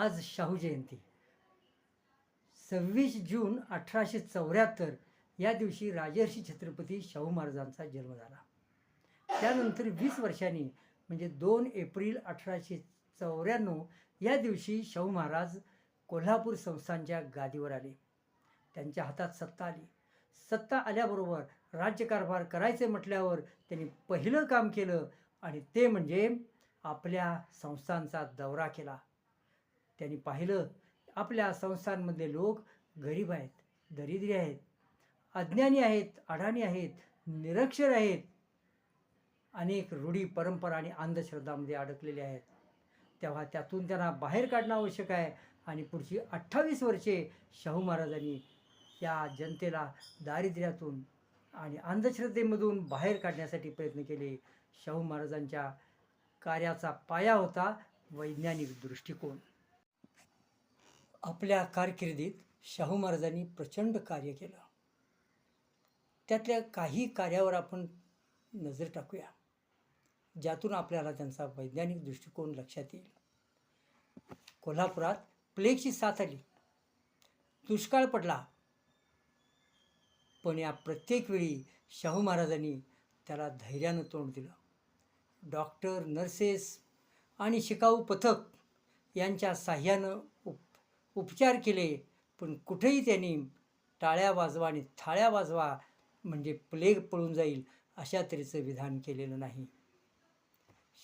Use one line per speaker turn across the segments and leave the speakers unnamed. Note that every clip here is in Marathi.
आज शाहू जयंती. सव्वीस जून अठराशे चौऱ्याहत्तर या दिवशी राजर्षी छत्रपती शाहू महाराजांचा जन्म झाला. त्यानंतर वीस वर्षांनी म्हणजे दोन एप्रिल अठराशे चौऱ्याण्णव या दिवशी शाहू महाराज कोल्हापूर संस्थांच्या गादीवर आले. त्यांच्या हातात सत्ता आली. सत्ता आल्याबरोबर राज्यकारभार करायचे म्हटल्यावर त्यांनी पहिलं काम केलं आणि ते म्हणजे आपल्या संस्थांचा दौरा केला. त्यांनी पाहिलं आपल्या संस्थांमधले लोक गरीब आहेत दरिद्री आहेत अज्ञानी आहेत अडाणी आहेत निरक्षर आहेत. अनेक रूढी परंपरा आणि अंधश्रद्धामध्ये अडकलेले आहेत. तेव्हा त्यातून त्यांना बाहेर काढणं आवश्यक आहे आणि पुढची अठ्ठावीस वर्षे शाहू महाराजांनी या जनतेला दारिद्र्यातून आणि अंधश्रद्धेमधून बाहेर काढण्यासाठी प्रयत्न केले. शाहू महाराजांच्या कार्याचा पाया होता वैज्ञानिक दृष्टिकोन. आपल्या कारकिर्दीत शाहू महाराजांनी प्रचंड कार्य केलं. त्यातल्या काही कार्यावर आपण नजर टाकूया ज्यातून आपल्याला त्यांचा वैज्ञानिक दृष्टिकोन लक्षात येईल. कोल्हापुरात प्लेगची साथ आली. दुष्काळ पडला. पण या प्रत्येक वेळी शाहू महाराजांनी त्याला धैर्यानं तोंड दिलं. डॉक्टर नर्सेस आणि शिकाऊ पथक यांच्या साह्यानं उप उपचार केले पण कुठेही त्यांनी टाळ्या वाजवा आणि थाळ्या वाजवा म्हणजे प्लेग पळून जाईल अशा तऱ्हेचं विधान केलेलं नाही.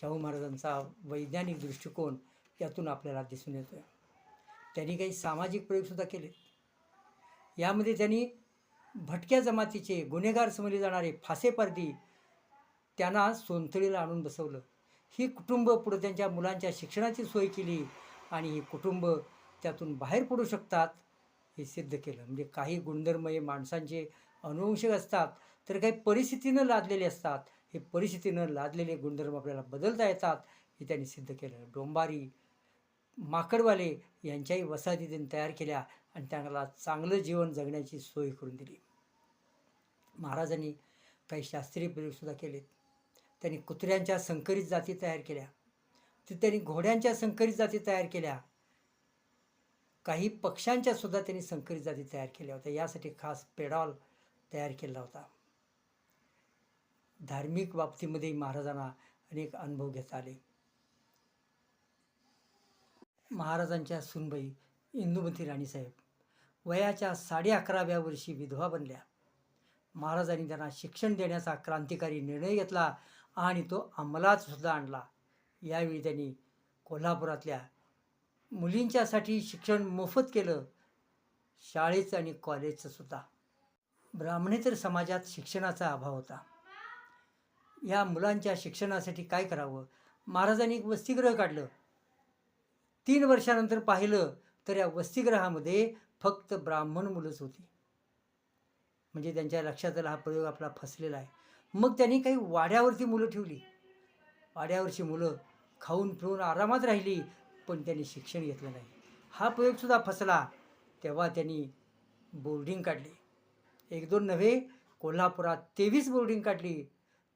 शाहू महाराजांचा वैज्ञानिक दृष्टिकोन यातून आपल्याला दिसून येतो त्यांनी काही सामाजिक प्रयोगसुद्धा केले. यामध्ये त्यांनी भटक्या जमातीचे गुन्हेगार समजले जाणारे फासेपर्दी त्यांना सोनतळीला आणून बसवलं. ही कुटुंब पुढे त्यांच्या मुलांच्या शिक्षणाची सोय केली आणि ही कुटुंब त्यातून बाहेर पडू शकतात हे सिद्ध केलं. म्हणजे काही गुणधर्म हे माणसांचे अनुवंशिक असतात तर काही परिस्थितीनं लादलेले असतात. हे परिस्थितीनं लादलेले गुणधर्म आपल्याला बदलता येतात हे त्यांनी सिद्ध केलं. डोंबारी माकडवाले यांच्याही वसाहती त्यांनी तयार केल्या आणि त्यांना चांगलं जीवन जगण्याची सोय करून दिली. महाराजांनी काही शास्त्रीय प्रयोगसुद्धा केलेत. त्यांनी कुत्र्यांच्या संकरित जाती तयार केल्या. तर त्यांनी घोड्यांच्या संकरित जाती तयार केल्या. काही पक्ष्यांच्या सुद्धा त्यांनी संकरित जाती तयार केल्या होत्या. यासाठी खास पेडॉल तयार केला होता. धार्मिक बाबतीमध्ये महाराजांना अनेक अनुभव घेता आले. महाराजांच्या सुनबाई इंदुमती राणीसाहेब वयाच्या साडे अकराव्या वर्षी विधवा बनल्या. महाराजांनी त्यांना शिक्षण देण्याचा क्रांतिकारी निर्णय घेतला आणि तो अंमलात सुद्धा आणला. यावेळी त्यांनी कोल्हापुरातल्या मुलींच्यासाठी शिक्षण मोफत केलं शाळेचं आणि कॉलेजचं सुद्धा. ब्राह्मणेतर समाजात शिक्षणाचा अभाव होता. या मुलांच्या शिक्षणासाठी काय करावं? महाराजांनी एक वसतिगृह काढलं. तीन वर्षानंतर पाहिलं तर या वसतिगृहामध्ये फक्त ब्राह्मण मुलंच होती. म्हणजे त्यांच्या लक्षात आला हा प्रयोग आपला फसलेला आहे. मग त्यांनी काही वाड्यावरती मुलं ठेवली. वाड्यावरची मुलं खाऊन पिऊन आरामात राहिली. पण त्यांनी शिक्षण घेतलं नाही. हा प्रयोगसुद्धा फसला तेव्हा त्यांनी बोर्डिंग काढली. एक दोन नव्हे कोल्हापुरात तेवीस बोर्डिंग काढली.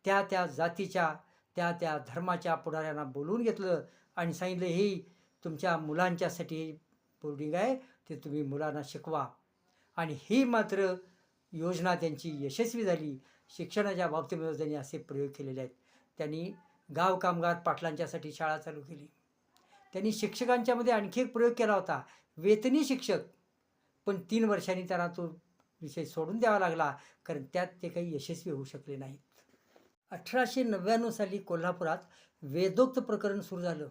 त्या त्या जातीच्या त्या त्या धर्माच्या पुढाऱ्यांना बोलवून घेतलं आणि सांगितलं हे तुमच्या मुलांच्यासाठी बोर्डिंग आहे ते तुम्ही मुलांना शिकवा. आणि ही मात्र योजना त्यांची यशस्वी झाली. शिक्षणाच्या बाबतीमध्ये त्यांनी असे प्रयोग केलेले आहेत. त्यांनी गाव कामगार पाटलांच्यासाठी शाळा चालू केली. त्यांनी शिक्षकांच्यामध्ये आणखी एक प्रयोग केला होता. वेतनी शिक्षक. पण तीन वर्षांनी त्यांना तो विषय सोडून द्यावा लागला कारण त्यात ते काही यशस्वी होऊ शकले नाहीत. अठराशे नव्याण्णव साली कोल्हापुरात वेदोक्त प्रकरण सुरू झालं.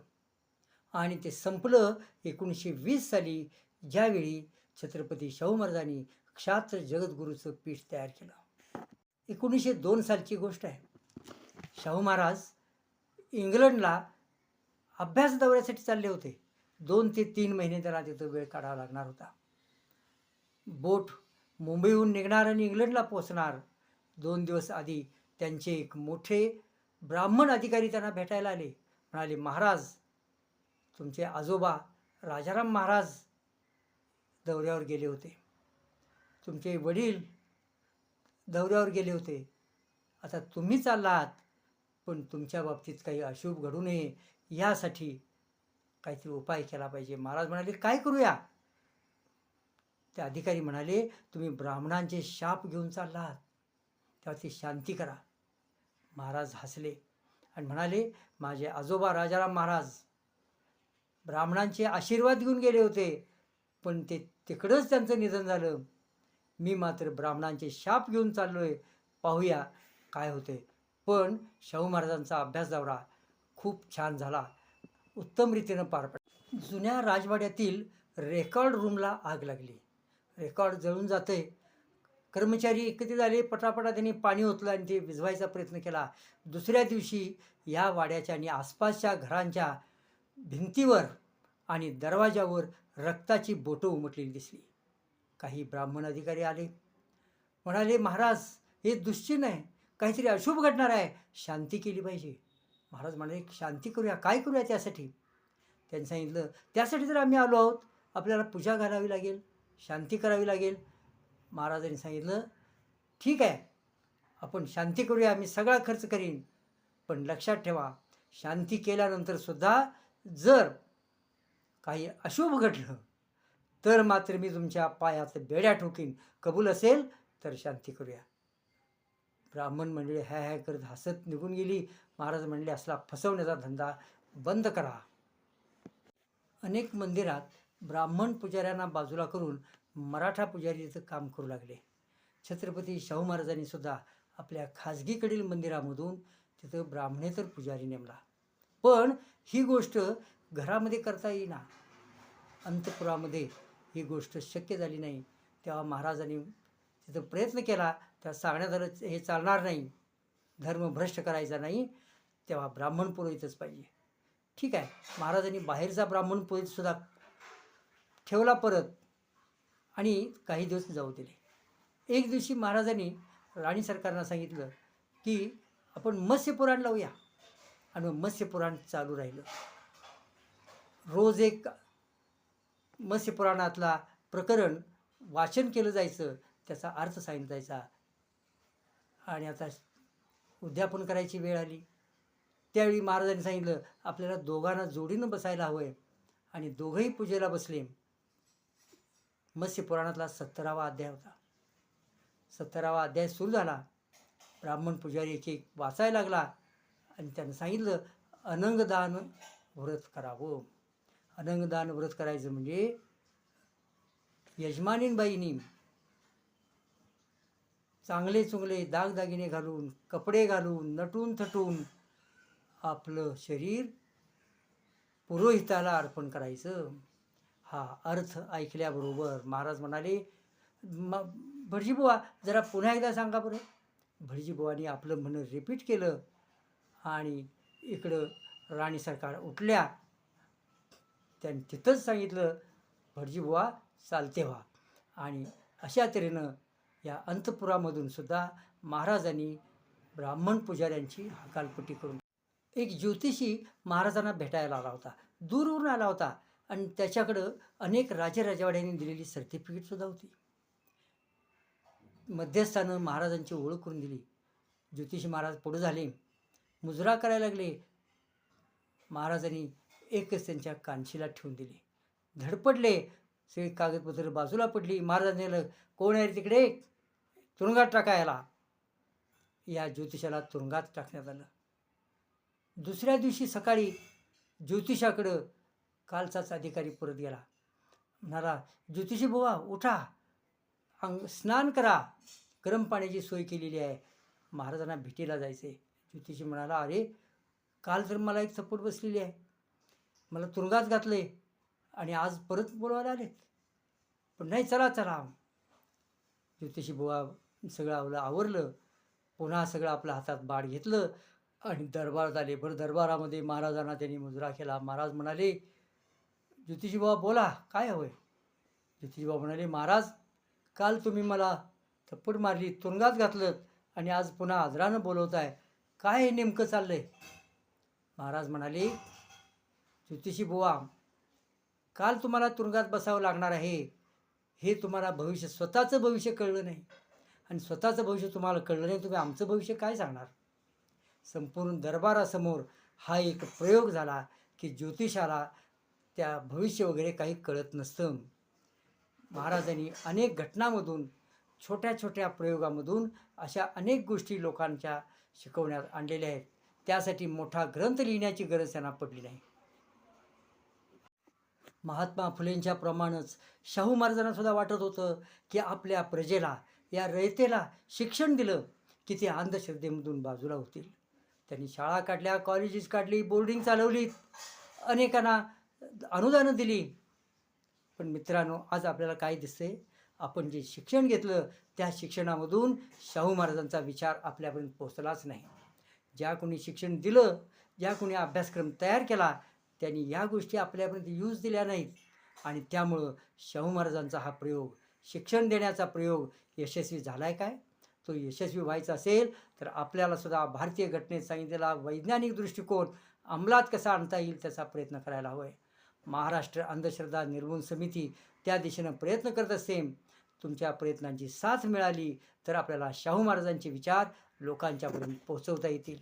आणि ते संपलं एकोणीसशे वीस साली ज्यावेळी छत्रपती शाहू महाराजांनी क्षात्र जगद्गुरूचं पीठ तयार केलं. एकोणीसशे दोन सालची गोष्ट आहे. शाहू महाराज इंग्लंडला अभ्यास दौऱ्यासाठी चालले होते. दोन ते तीन महिने त्याला तिथं वेळ काढावा लागणार होता. बोट मुंबईहून निघणार आणि इंग्लंडला पोचणार दोन दिवस आधी त्यांचे एक मोठे ब्राह्मण अधिकारी त्यांना भेटायला आले. म्हणाले महाराज तुमचे आजोबा राजाराम महाराज दौऱ्यावर गेले होते. तुमचे वडील दौऱ्यावर गेले होते. आता तुम्ही चाललात पण तुमच्या बाबतीत काही अशुभ घडू नये यासाठी काहीतरी उपाय केला पाहिजे. महाराज म्हणाले काय करूया? ते अधिकारी म्हणाले तुम्ही ब्राह्मणांचे शाप घेऊन चालला आहात तेव्हा ती शांती करा. महाराज हसले आणि म्हणाले माझे आजोबा राजाराम महाराज ब्राह्मणांचे आशीर्वाद घेऊन गेले होते पण ते तिकडंच त्यांचं निधन झालं. मी मात्र ब्राह्मणांचे शाप घेऊन चाललो आहे पाहूया काय होते पण शाहू महाराजांचा अभ्यास दौरा खूप छान झाला. उत्तम रीतीनं पार पड जुन्या राजवाड्यातील रेकॉर्ड रूमला आग लागली. रेकॉर्ड जळून जाते. कर्मचारी एकत्र झाले पटापटा त्यांनी पाणी ओतलं आणि ते विझवायचा प्रयत्न केला. दुसऱ्या दिवशी या वाड्याच्या आणि आसपासच्या घरांच्या भिंतीवर आणि दरवाजावर रक्ताची बोटं उमटलेली दिसली. काही ब्राह्मण अधिकारी आले. म्हणाले महाराज हे दुश्चिन्ह आहे. काहीतरी अशुभ घडणार आहे. शांती केली पाहिजे. महाराज म्हणाले शांती करूया काय करूया त्यासाठी? त्यांनी सांगितलं त्यासाठी तर आम्ही आलो आहोत. आपल्याला पूजा घालावी लागेल शांती करावी लागेल. महाराजांनी सांगितलं ठीक आहे आपण शांती करूया मी सगळा खर्च करीन. पण लक्षात ठेवा शांती केल्यानंतर सुद्धा जर काही अशुभ घडलं तर मात्र मी तुमच्या पायात बेड्या ठोकीन. कबूल असेल तर शांती करूया. ब्राह्मण मंडळी हॅ हॅ करत हसत निघून गेली. महाराज म्हणले असला फसवण्याचा धंदा बंद करा. अनेक मंदिरात ब्राह्मण पुजाऱ्यांना बाजूला करून मराठा पुजारी तिथं काम करू लागले. छत्रपती शाहू महाराजांनी सुद्धा आपल्या खाजगीकडील मंदिरामधून तिथं ब्राह्मणेतर पुजारी नेमला. पण ही गोष्ट घरामध्ये करता येईना. अंतपुरामध्ये ही गोष्ट शक्य झाली नाही. तेव्हा महाराजांनी तिथं प्रयत्न केला. त्या सांगण्यात आलं हे चालणार नाही. धर्म भ्रष्ट करायचा नाही तेव्हा ब्राह्मण पुरोहितच पाहिजे. ठीक आहे. महाराजांनी बाहेरचा ब्राह्मण पुरोहितसुद्धा ठेवला परत आणि काही दिवस जाऊ दिले. एक दिवशी महाराजांनी राणी सरकारनं सांगितलं की आपण मत्स्यपुराण लावूया. आणि मग मत्स्यपुराण चालू राहिलं. रोज एक मत्स्यपुराणातला प्रकरण वाचन केलं जायचं त्याचा अर्थ सांगितला आणि आता उद्यापन करायची वेळ आली. त्यावेळी महाराजांनी सांगितलं आपल्याला दोघांना जोडीनं बसायला हवं आहे आणि दोघंही पूजेला बसले. मत्स्यपुराणातला सत्तरावा अध्याय होता. सत्तरावा अध्याय सुरू झाला. ब्राह्मण पुजारी एक एक वाचायला लागला आणि त्यानं सांगितलं अनंगदान व्रत करावं. अनंगदान व्रत करायचं म्हणजे यजमानीनबाईनी चांगले चुंगले दागदागिने घालून कपडे घालून नटून थटून आपलं शरीर पुरोहिताला अर्पण करायचं. हा अर्थ ऐकल्याबरोबर महाराज म्हणाले म भटजीबुवा जरा पुन्हा एकदा सांगा बरं. भटजीबुवानी आपलं म्हणणं रिपीट केलं आणि इकडं राणी सरकार उठल्या. त्यांनी तिथंच सांगितलं भटजीबुवा चालते व्हा. आणि अशा तऱ्हेनं या अंतपुरामधून सुद्धा महाराजांनी ब्राह्मण पुजाऱ्यांची हकालपट्टी करून एक ज्योतिषी महाराजांना भेटायला आला होता. दूरवरून आला होता आणि त्याच्याकडं अनेक राजेराजवाड्यांनी दिलेली सर्टिफिकेटसुद्धा होती. मध्यस्थानं महाराजांची ओळख करून दिली. ज्योतिषी महाराज पुढे झाले मुजरा करायला लागले. महाराजांनी एकच त्यांच्या कानशीला ठेवून दिली. धडपडले सगळी कागदपत्र बाजूला पडली. महाराजांनी नेलं कोण आहे रे तिकडे? तुरुंगात टाकायला या ज्योतिषाला तुरुंगात टाकण्यात आलं. दुसऱ्या दिवशी सकाळी ज्योतिषाकडं कालचाच अधिकारी परत गेला. म्हणाला ज्योतिषी बुवा उठा. अंग स्नान करा. गरम पाण्याची सोय केलेली आहे. महाराजांना भेटीला जायचे. ज्योतिषी म्हणाला अरे काल तर मला एक चपट बसलेली आहे. मला तुरुंगात घातले आणि आज परत बोलवायला आलेत. पण नाही चला चला. ज्योतिषी बुवा सगळं आवलं आवरलं. पुन्हा सगळं आपल्या हातात बाड घेतलं. आणि दरबारात आले. बरं दरबारामध्ये महाराजांना त्यांनी मुजरा केला. महाराज म्हणाले ज्योतिषी बुवा बोला काय हवं आहे ज्योतिषी बुवा म्हणाले महाराज काल तुम्ही मला थप्पड मारली तुरुंगात घातलं आणि आज पुन्हा आदरानं बोलवत आहे काय हे नेमकं चाललं आहे महाराज म्हणाले ज्योतिषी बुवा काल तुम्हाला तुरुंगात बसावं लागणार आहे. हे तुम्हाला भविष्य स्वतःचं भविष्य कळलं नाही. आणि स्वतःचं भविष्य तुम्हाला कळलं नाही तुम्ही आमचं भविष्य काय सांगणार? संपूर्ण दरबारासमोर हा एक प्रयोग झाला की ज्योतिषाला त्या भविष्य वगैरे काही कळत नसतं. महाराजांनी अनेक घटनामधून छोट्या छोट्या प्रयोगामधून अशा अनेक गोष्टी लोकांच्या शिकवण्यात आणलेल्या आहेत. त्यासाठी मोठा ग्रंथ लिहिण्याची गरज त्यांना पडली नाही. महात्मा फुलेंच्याप्रमाणेच शाहू महाराजांना सुद्धा वाटत होतं की आपल्या प्रजेला या रयतेला शिक्षण दिलं की ते अंधश्रद्धेमधून बाजूला होतील. त्यांनी शाळा काढल्या कॉलेजेस काढली बोर्डिंग चालवलीत. अनेकांना अनुदानं दिली. पण मित्रांनो आज आपल्याला काय दिसतंय? आपण जे शिक्षण घेतलं त्या शिक्षणामधून शाहू महाराजांचा विचार आपल्यापर्यंत पोचलाच नाही. ज्या कोणी शिक्षण दिलं ज्या कोणी अभ्यासक्रम तयार केला त्यांनी या गोष्टी आपल्यापर्यंत यूज दिल्या नाहीत. आणि त्यामुळं शाहू महाराजांचा हा प्रयोग शिक्षण देण्याचा प्रयोग यशस्वी झाला आहे काय? तो यशस्वी व्हायचा असेल तर आपल्याला सुद्धा भारतीय घटनेत सांगितलेला वैज्ञानिक दृष्टिकोन अंमलात कसा आणता येईल त्याचा प्रयत्न करायला हवा आहे महाराष्ट्र अंधश्रद्धा निर्मूलन समिती त्या दिशेनं प्रयत्न करत असते तुमच्या प्रयत्नांची साथ मिळाली तर आपल्याला शाहू महाराजांचे विचार लोकांच्यापर्यंत पोहोचवता येतील.